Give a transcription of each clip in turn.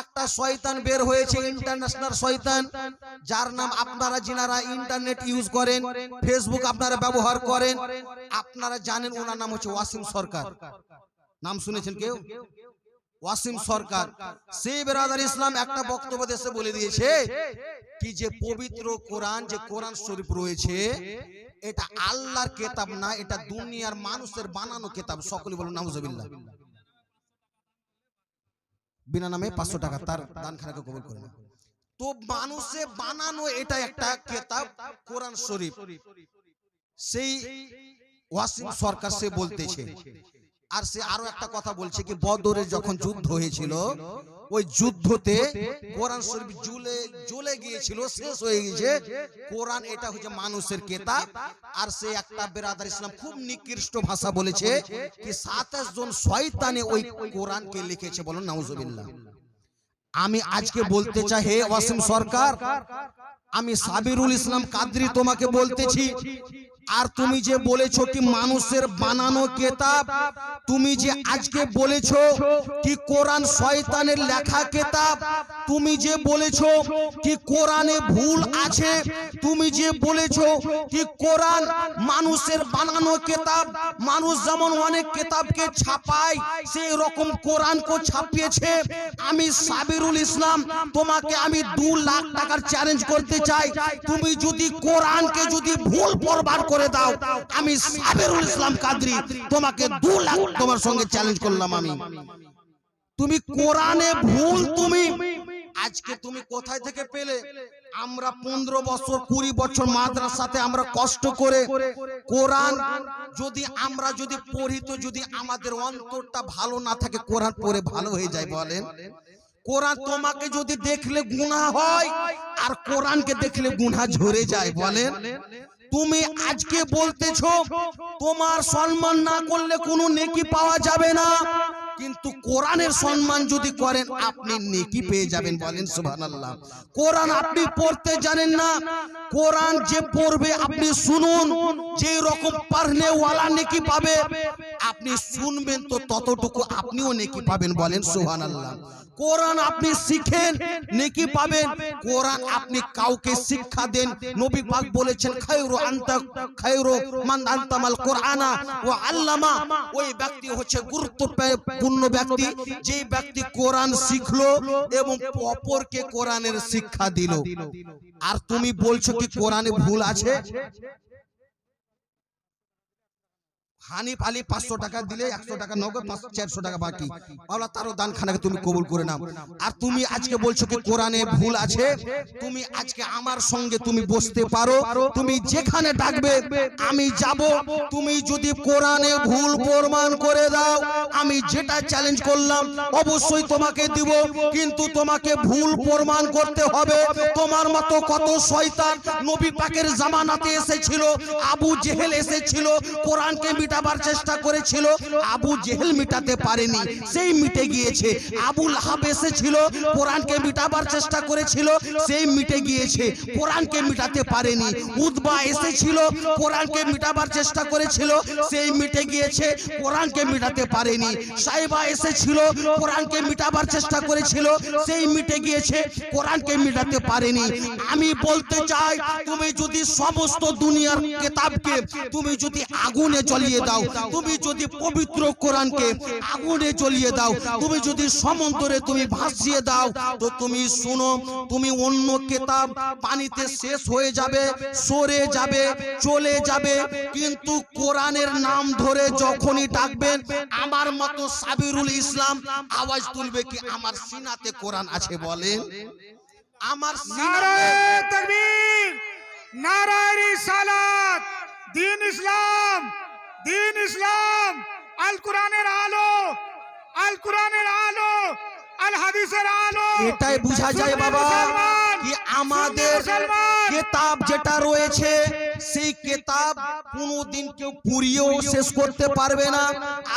একটা শয়তান বের হয়েছে ইন্টারন্যাশনাল শয়তান, যার নাম আপনারা যিনারা ইন্টারনেট ইউজ করেন ফেসবুক আপনারা ব্যবহার করেন, আপনারা জানেন ওনার নাম হচ্ছে ওয়াসিম সরকার। নাম শুনেছেন কেউ? ওয়াসিম সরকার। সেই বেরাদার ইসলাম একটা বক্তব্য দেশে বলে দিয়েছে কি যে পবিত্র কোরআন, যে কোরআন শরীফ রয়েছে, এটা আল্লাহর কেতাব না, এটা দুনিয়ার মানুষের বানানো কেতাব। সকলে বলুন, নাউজুবিল্লাহ। বিনা নামে পাঁচশো টাকা তার দান খানাকে কবুল করে না তো মানুষে বানানো এটা একটা কেতাব কোরআন শরীফ। সেই ওয়াসিম সরকার সে বলতেছে। আর সে আরও একটা কথা বলছে কি বদরের যখন যুদ্ধ হয়েছিল ওই যুদ্ধতে কোরআন শরীফ জুলে জ্বলে গিয়েছিল শেষ হয়ে গিয়েছে। কোরআন এটা হচ্ছে মানুষের কেতাব। আর সে একটা বেরাদার ইসলাম খুব নিকৃষ্ট ভাষা বলেছে কি সাতাশ জন শয়তানে ওই কোরআনকে লিখেছে বলুন নাউজুবিল্লাহ। আমি আজকে বলতে চাই হে ওয়াসিম সরকার আমি সাবিরুল ইসলাম কাদরি তোমাকে বলতেছি। আর তুমি যে বলেছ কি মানুষের বানানো কেতাব, তুমি যে আজকে বলেছ কি কোরআন শয়তানের লেখা কেতাব, তুমি যে বলেছ কি কোরআনে ভুল আছে, তুমি যে বলেছ কি কোরআন মানুষের বানানো কেতাব, মানুষ যেমন অনেক কেতাবকে ছাপায়, সেই রকম কোরআনকে ছাপিয়েছে। আমি সাবিরুল ইসলাম, তোমাকে আমি দু লাখ টাকার চ্যালেঞ্জ করতে চাই। তুমি যদি কোরআনকে যদি ভুল পরবার করে দাও। আমি সাবিরুল ইসলাম কাদরি। তোমাকে দু লাখ তোমার সঙ্গে চ্যালেঞ্জ করলাম আমি। তুমি কোরআনে ভুল তুমি। আজকে তুমি কোথায় থেকে পেলে? আমরা পনেরো বছর কুড়ি বছর মাদ্রাসাতে আমরা কষ্ট করে কোরআন যদি আমরা যদি পড়ি তো যদি আমাদের অন্তরটা ভালো না থাকে কোরআন পড়ে ভালো হয়ে যায় বলেন। কোরআন তোমাকে যদি দেখলে গুনাহ হয় আর কোরআনকে দেখলে গুনাহ ঝরে যায় বলেন। তুমি আজকে বলতেছ, তোমার সম্মান না করলে কোনো নেকি পাওয়া যাবে না। কিন্তু কোরআনের সম্মান যদি করেন, আপনি নেকি পেয়ে যাবেন, বলেন সুবহানাল্লাহ। কোরআন আপনি পড়তে জানেন না। কোরআন যে পড়বে, আপনি শুনুন। যে রকম পারলে ওয়ালা নেকি পাবে আপনি শুনবেন তো ততটুকু আপনিও নেকি পাবেন বলেন সুবহানাল্লাহ। কোরআন আপনি শিখেন নেকি পাবেন। কোরআন আপনি কাউকে শিক্ষা দেন নবী পাক বলেছেন খায়রু আনতা খায়রু মান আনতামাল কোরআনা ও আল্লামা। ওই ব্যক্তি হচ্ছে গুরুত্বপূর্ণ ব্যক্তি। যে ব্যক্তি কোরআন শিখলো এবং অপরকে কোরআনের শিক্ষা দিল। আর তুমি বলছো কি কোরআনে ভুল আছে? হানিফ আলী পাঁচশো টাকা দিলে একশো টাকা নগদ চারশো টাকা বাকি। আল্লাহ তারও দান খানাকে তুমি কবুল করে নাও। আর তুমি আজকে বলছো কি কোরআনে ভুল আছে? তুমি আজকে আমার সঙ্গে তুমি বসতে পারো। তুমি যেখানে ডাকবে আমি যাব। তুমি যদি কোরআনে ভুল প্রমাণ করে দাও আমি যেটা চ্যালেঞ্জ করলাম অবশ্যই তোমাকে দিব। কিন্তু তোমাকে ভুল প্রমাণ করতে হবে। তোমার মতো কত শয়তান নবী পাকের জামানাতে এসেছিল। আবু জেহেল এসেছিল কোরআনকে মিটাবার চেষ্টা করেছিল, আবু জেহেল মিটাতে পারেনি। সেই মিটে গিয়েছে। আবু লাহাব এসেছিল, কোরআনকে মিটাবার চেষ্টা করেছিল, সেই মিটে গিয়েছে। কোরআনকে মিটাতে পারেনি। উদ্বা এসেছিল, কোরআনকে মিটাবার চেষ্টা করেছিল, সেই মিটে গিয়েছে, কোরআনকে মিটাতে পারেনি। সাইবা এসেছিল, কোরআনকে মিটাবার চেষ্টা করেছিল, সেই মিটে গিয়েছে, কোরআনকে মিটাতে পারেনি। আমি বলতে চাই, তুমি যদি সমস্ত দুনিয়ার কেতাবকে, তুমি যদি আগুনে জ্বলিয়ে দাও। তুমি যদি পবিত্র কোরআনকে আগুনে জ্বলিয়ে দাও, তুমি যদি সমুদ্রে তুমি ভাসিয়ে দাও, তো তুমি শুনো, তুমি অন্য কেতাব পানিতে শেষ হয়ে যাবে, সরে যাবে, চলে যাবে। কিন্তু কোরআনের নাম ধরে যখনই ডাকবেন, আমার মতো সাবিরুল ইসলাম আওয়াজ তুলবে কি আমার সিনাতে কোরআন আছে বলেন? আমার নারায় তকবীর দিন ইসলাম আল কোরআনের আলো আল কোরআনের আলো আল হাদিসের আলো। এটাই বোঝা যায় বাবা কি আমাদের কেতাব যেটা রয়েছে সেই কেতাব কোনোদিন কেউ পুড়িয়েও শেষ করতে পারবে না,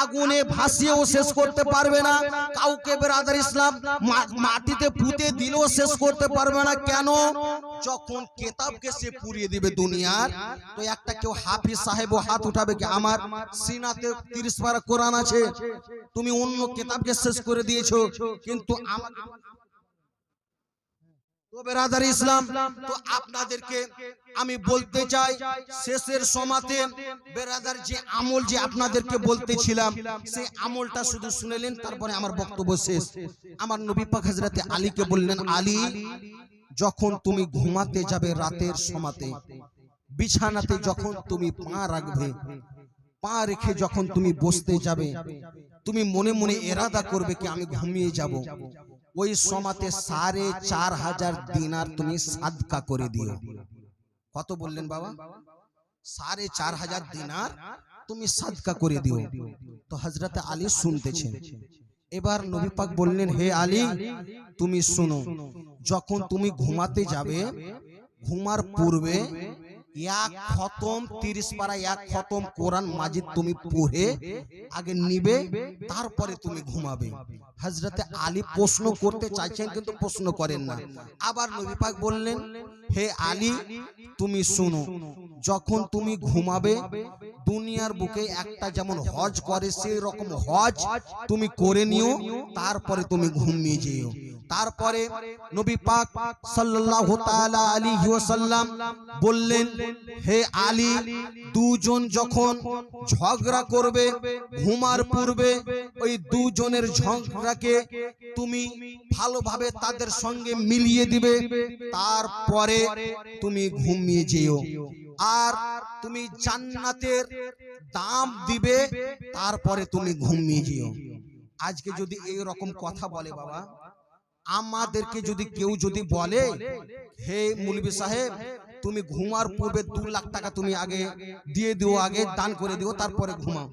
আগুনে ভাসিয়েও শেষ করতে পারবে না, কাউকে বেরাদার ইসলাম মাটিতে পুঁতে দিলেও শেষ করতে পারবে না। কেন? যখন কেতাবকে সে পুড়িয়ে দিবে দুনিয়ার, তো একটা কেউ হাফিজ সাহেব হাত উঠাবে কি, আমার সিনাতে তিরিশ পারা কোরআন আছে, তুমি অন্য কেতাবকে শেষ করে দিয়েছ, কিন্তু আমার বেরাদার ইসলাম তো আপনাদেরকে আমি বলতে চাই শেষের সমাতে বেরাদার যে আমল যে আপনাদেরকে বলতেছিলাম সেই আমলটা শুধু শুনেলেন তারপরে আমার বক্তব্য শেষ। আমার নবী পাক হযরতে আলীকে বললেন আলী যখন তুমি ঘুমাতে যাবে রাতের সমাতে বিছানাতে যখন তুমি পা রাখবে পা রেখে যখন তুমি বসতে যাবে তুমি মনে মনে এরাদা করবে কি আমি ঘুমিয়ে যাব? ওই সমাতে সাড়ে চার হাজার দিনার তুমি সাদকা করে দিও। কত বললেন বাবা? সাড়ে চার হাজার দিনার তুমি সাদকা করে দিও। তো হজরত আলী শুনতেছেন। এবার নবী পাক বললেন, হে আলী, তুমি শুনো, যখন তুমি ঘুমাতে যাবে, ঘুমার পূর্বে এক খতম, তিরিশ পারা এক খতম কোরআন মাজিদ তুমি পড়ে, আগে নিবে, তারপরে তুমি ঘুমাবে। হজরতে আলী প্রশ্ন করতে চাইছেন কিন্তু প্রশ্ন করেন না। আবার নবী পাক বললেন, হে আলী, তুমি শুনো, যখন তুমি ঘুমাবে, দুনিয়ার বুকে একটা যেমন হজ করে, সেই রকম হজ তুমি করে নিও, তারপরে তুমি ঘুমিয়ে যেও। তারপরে নবী পাক সাল্লাল্লাহু তাআলা আলাইহি ওয়াসাল্লাম বললেন, হে আলী, দুজন যখন ঝগড়া করবে, ঘুমার পূর্বে ওই দুজনের ঝগড়াকে তুমি ভালোভাবে তাদের সঙ্গে মিলিয়ে দিবে, তারপরে তুমি ঘুমিয়ে যেও। আর তুমি জান্নাতের দাম দিবে, তারপরে তুমি ঘুমিয়ে যেও। আজকে যদি এই রকম কথা বলে বাবা আমাদেরকে যদি কেউ যদি বলে হে মুলবি সাহেব তুমি ঘুমার পূর্বে দু লাখ টাকা তুমি আগে দিয়ে দিও আগে দান করে দিও তারপরে ঘুমাও।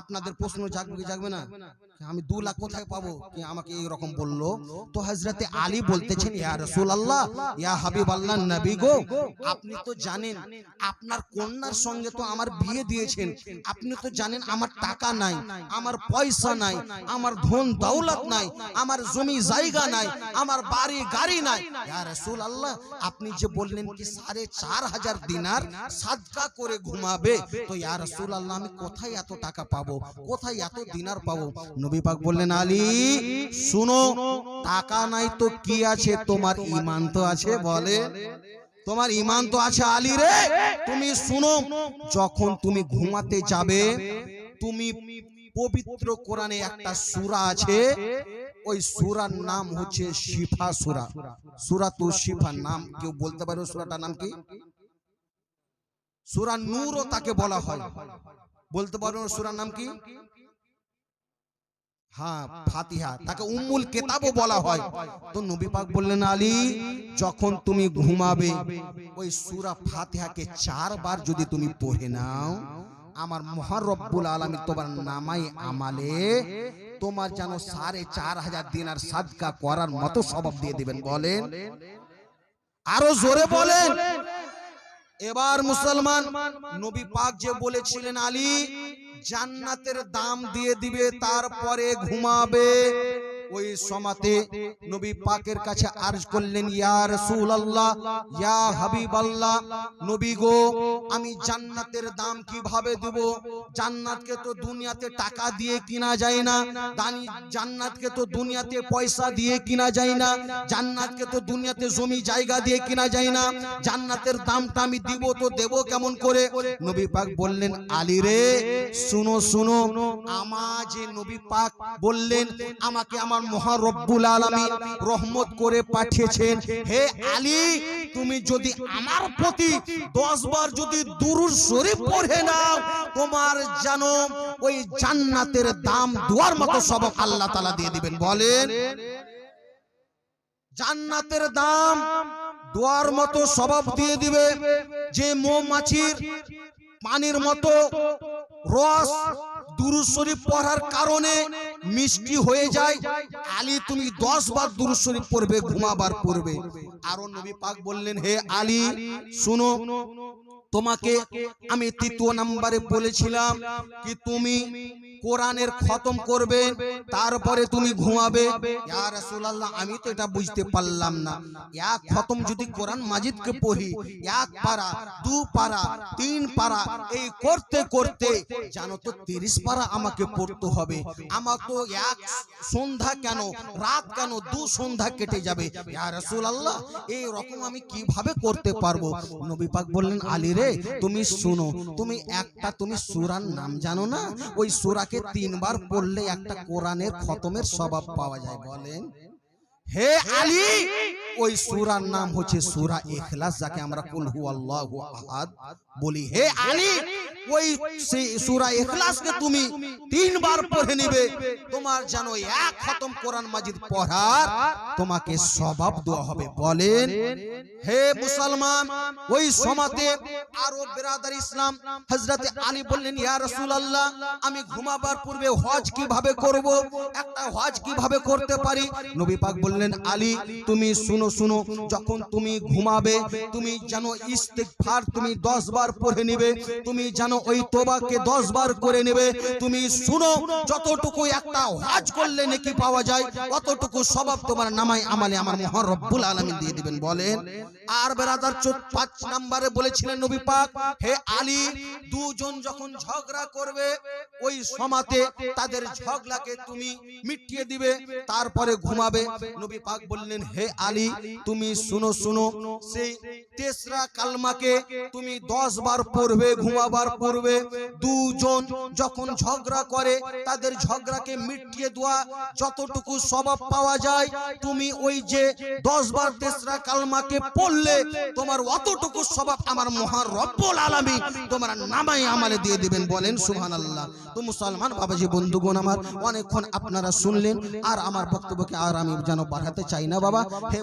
আপনাদের প্রশ্ন জাগবে কি জাগবে না। আমি দু লাখ কোথায় পাবো কি আমাকে এই রকম বলল তো হজরতে আলী বলতেছেন ইয়া রসুল আল্লাহ ইয়া হাবিব আল্লাহ নবী গো আপনি তো জানেন আপনার কন্যার সঙ্গে তো আমার বিয়ে দিয়েছেন আপনি তো জানেন আমার টাকা নাই আমার পয়সা নাই আমার ধন দৌলত নাই আমার জমি জায়গা নাই আমার বাড়ি গাড়ি নাই ইয়া রসুল আল্লাহ আপনি যে বললেন কি সাড়ে চার হাজার দিনার সাদকা করে ঘুমাবে তো ইয়া রসুল আল্লাহ আমি কোথায় এত টাকা পাবো কোথায় এত দিনার পাবো নবী পাক বললেন আলী শুনো টাকা নাই তো কি আছে? তোমার ইমান তো আছে বলে। তোমার ইমান তো আছে আলী রে। তুমি শুনো যখন তুমি ঘুমাতে যাবে তুমি পবিত্র কোরআনে একটা সূরা আছে। ওই সূরার নাম হচ্ছে শিফা সূরা। সূরা। তো শিফা নাম কেউ বলতে পারো সূরাটার নাম কি? সূরা নূরও তাকে বলা হয়। বলতে পারো সূরার নাম কি? হ্যাঁ ফাতিহা তাকে উম্মুল কেতাবও বলা হয়। তো নবী পাক বললেন আলী যখন তুমি ঘুমাবে ওই সূরা ফাতিহাকে চারবার যদি তুমি পড়ে নাও আমার মহারব্বুল আলমী তোমার নামাই আমালে তোমার যেন সাড়ে চার হাজার দিনার সাদকা করার মতো স্বভাব দিয়ে দিবেন বলেন। আরও জোরে বলেন। এবার মুসলমান নবী পাক যে বলেছিলেন আলী জান্নাতের দাম দিয়ে দিবে তারপরে ঘুমাবে। ওই সমাতে নবী পাকের কাছে আরজ করলেন ইয়া রাসূলুল্লাহ ইয়া হাবিবাল্লাহ নবী গো আমি জান্নাতের দাম কীভাবে দেব? জান্নাতকে তো দুনিয়াতে টাকা দিয়ে কিনা যায় না। দানি জান্নাতকে তো দুনিয়াতে পয়সা দিয়ে কিনা যায় না। জান্নাতকে তো দুনিয়াতে জমি জায়গা দিয়ে কিনা যায় না। জান্নাতের দামটা আমি দিব তো দেব কেমন করে? নবী পাক বললেন আলী রে শুনো শুনো আমার যে নবী পাক বললেন আমাকে আমার মহারব্বুল আলামিন রহমত করে পাঠিয়েছেন। হে আলী, তুমি যদি আমার প্রতি দশ বার যদি দুরুদ শরীফ পড়ে নাও, তোমার জানো ওই জান্নাতের দাম দুয়ার মতো সব আল্লাহ তাআলা দিয়ে দিবেন। বলেন, জান্নাতের দাম দোয়ার মতো স্বভাব দিয়ে দিবে যে মৌমাছির পানির মতো রস দুরুদ শরীফ পড়ার কারণে মিষ্টি হয়ে যায়। আলী, তুমি দশ বার দূর শরীফ পড়বে, ঘুমাবার পড়বে আরও নবী পাক বললেন, হে আলী, শুনো। তোমাকে আমি তৃতীয় নাম্বারে বলেছিলাম কি তুমি কোরআনের খতম করবে তারপরে তুমি ঘুমাবে। ইয়া রাসূলুল্লাহ আমি তো এটা বুঝতে পারলাম না। এক খতম যদি কোরআন মাজিদকে পড়ি এক পারা দু পারা তিন পারা এই করতে করতে জানো তো তিরিশ পারা আমাকে পড়তে হবে। আমার তো এক সন্ধ্যা কেন রাত কেন দু সন্ধ্যা কেটে যাবে? ইয়া রাসূলুল্লাহ এই রকম আমি কীভাবে করতে পারব? নবী পাক বললেন আলী রে তুমি শুনো, তুমি একটা তুমি সুরার নাম জানো না? ওই সুরাকে তিনবার পড়লে একটা কোরআনের খতমের স্বভাব পাওয়া যায়, বলেন। হে আলী, ওই সূরার নাম হচ্ছে সূরা ইখলাস, যাকে আমরা কুল হুয়াল্লাহু আহাদ বলি। হে আলী, ওই সেই সূরা ইখলাসকে তুমি তিনবার পড়ে নেবে। তোমার জানো এক খতম কোরআন মাজিদ পড়ার তোমাকে স্বভাব দেওয়া হবে। বলেন, হে মুসলমান, ওই সমাতে আরও বেরাদার ইসলাম হযরতে আলী বললেন, ইয়া রাসূলুল্লাহ, আমি ঘুমাবার পূর্বে হজ কীভাবে করব? একটা হজ কীভাবে করতে পারি? নবী পাক বললেন আলী, তুমি শুনো শুনো, যখন তুমি ঘুমাবে, তুমি জানো ইস্তিগফার তুমি 10 বার পড়ে নেবে, তুমি জানো ওই তোবাকে 10 বার করে নেবে, তুমি শুনো, যতটুকু একটা হজ করলে নাকি পাওয়া যায়, অতটুকু স্বভাব তোমার নামায় আমালে আমার মহান রব্বুল আলামিন দিয়ে দিবেন। বলেন, আর বেরাদার পাঁচ নম্বরে বলেছিলেন নবী পাক, হে আলী, দুজন যখন ঝগড়া করবে, ওই সমাতে তাদের ঝগড়াকে তুমি মিটিয়ে দিবে, তারপরে ঘুমাবে। নবী পাক বললেন হে আলী তুমি শুনো শুনো সেই তেসরা কালমাকে তুমি দশ বার পড়বে ঘুমাবার পড়বে। দুজন যখন ঝগড়া করে তাদের ঝগড়াকে মিটিয়ে দেওয়া যতটুকু স্বভাব পাওয়া যায় তুমি ওই যে দশ বার তেসরা কালমাকে পড়লে তোমার অতটুকু স্বভাব আমার মহান রব্বুল আলামিন। তোমার নামাই আমালে দিয়ে দিবেন বলেন সুবহানাল্লাহ। তো মুসলমান বাবাজি বন্ধুগণ আমার অনেকক্ষণ আপনারা শুনলেন আর আমার বক্তব্যকে আর আমি যেন বাড়াতে চাই না বাবা। হে